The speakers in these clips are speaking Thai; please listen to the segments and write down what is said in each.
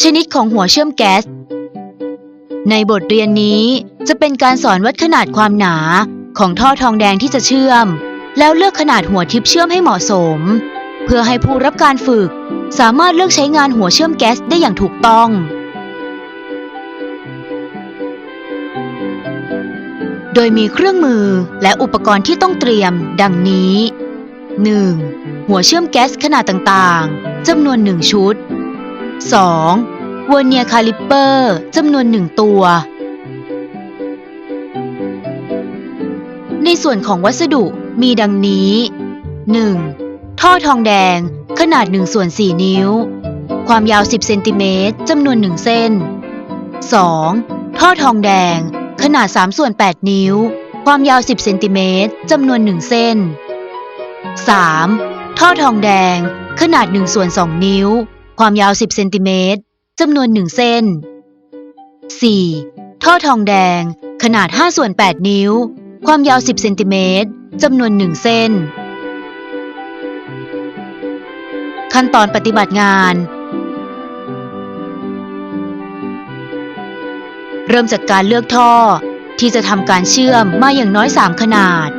ชนิดของหัวเชื่อมแก๊ส ในบทเรียนนี้จะเป็นการสอนวัดขนาดความหนาของท่อทองแดงที่จะเชื่อม แล้วเลือกขนาดหัวทิปเชื่อมให้เหมาะสม เพื่อให้ผู้รับการฝึก สามารถเลือกใช้งานหัวเชื่อมแก๊สได้อย่างถูกต้องโดยมีเครื่องมือและอุปกรณ์ที่ต้องเตรียม ดังนี้ 1. หัวเชื่อมแก๊สขนาดต่างๆ จำนวน 1 ชุด 2. เวอร์เนียคาลิปเปอร์จำนวน1ตัว ในส่วนของวัสดุมีดังนี้ 1. ท่อทองแดงขนาด1ส่วน4นิ้ว ความยาว 10เซนติเมตรจำนวน1เส้น 2. ท่อทองแดง ขนาด3ส่วน8นิ้ว ความยาว 10เซนติเมตรจำนวน1เส้น 3. ท่อทองแดง ขนาด1ส่วน2นิ้ว ความยาว 10 เซนติเมตรจำนวน1เส้น 4. ท่อทองแดง ขนาด 5 ส่วน 8 นิ้ว ความยาว 10 เซนติเมตรจำนวน1เส้น ขั้นตอนปฏิบัติงาน เริ่มจากการเลือกท่อที่จะทำการเชื่อมมาอย่างน้อย 3 ขนาด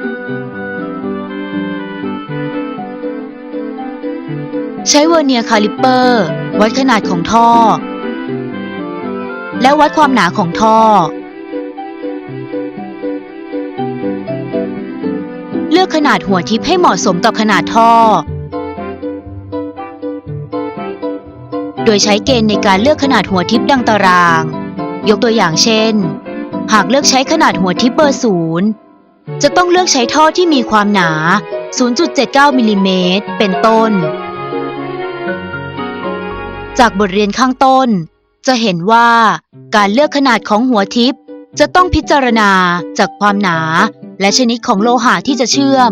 ใช้เวอร์เนียร์คาลิปเปอร์ วัดขนาดของท่อ และวัดความหนาของท่อ เลือกขนาดหัวทิปให้เหมาะสมต่อขนาดท่อ โดยใช้เกณฑ์ในการเลือกขนาดหัวทิปดังตาราง ยกตัวอย่างเช่น หากเลือกใช้ขนาดหัวทิปเบอร์ศูนย์จะต้องเลือกใช้ท่อที่มีความหนา 0.79มิลลิเมตรเป็นต้น จากบทเรียนข้างต้น จะเห็นว่าการเลือกขนาดของหัวทิปจะต้องพิจารณาจากความหนา และชนิดของโลหะที่จะเชื่อม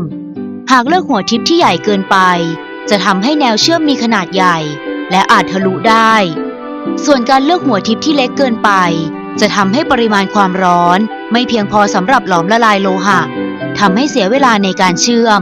หากเลือกหัวทิปที่ใหญ่เกินไป จะทำให้แนวเชื่อมมีขนาดใหญ่ และอาจทะลุได้ ส่วนการเลือกหัวทิปที่เล็กเกินไป จะทำให้ปริมาณความร้อน ไม่เพียงพอสำหรับหลอมละลายโลหะทำให้เสียเวลาในการเชื่อม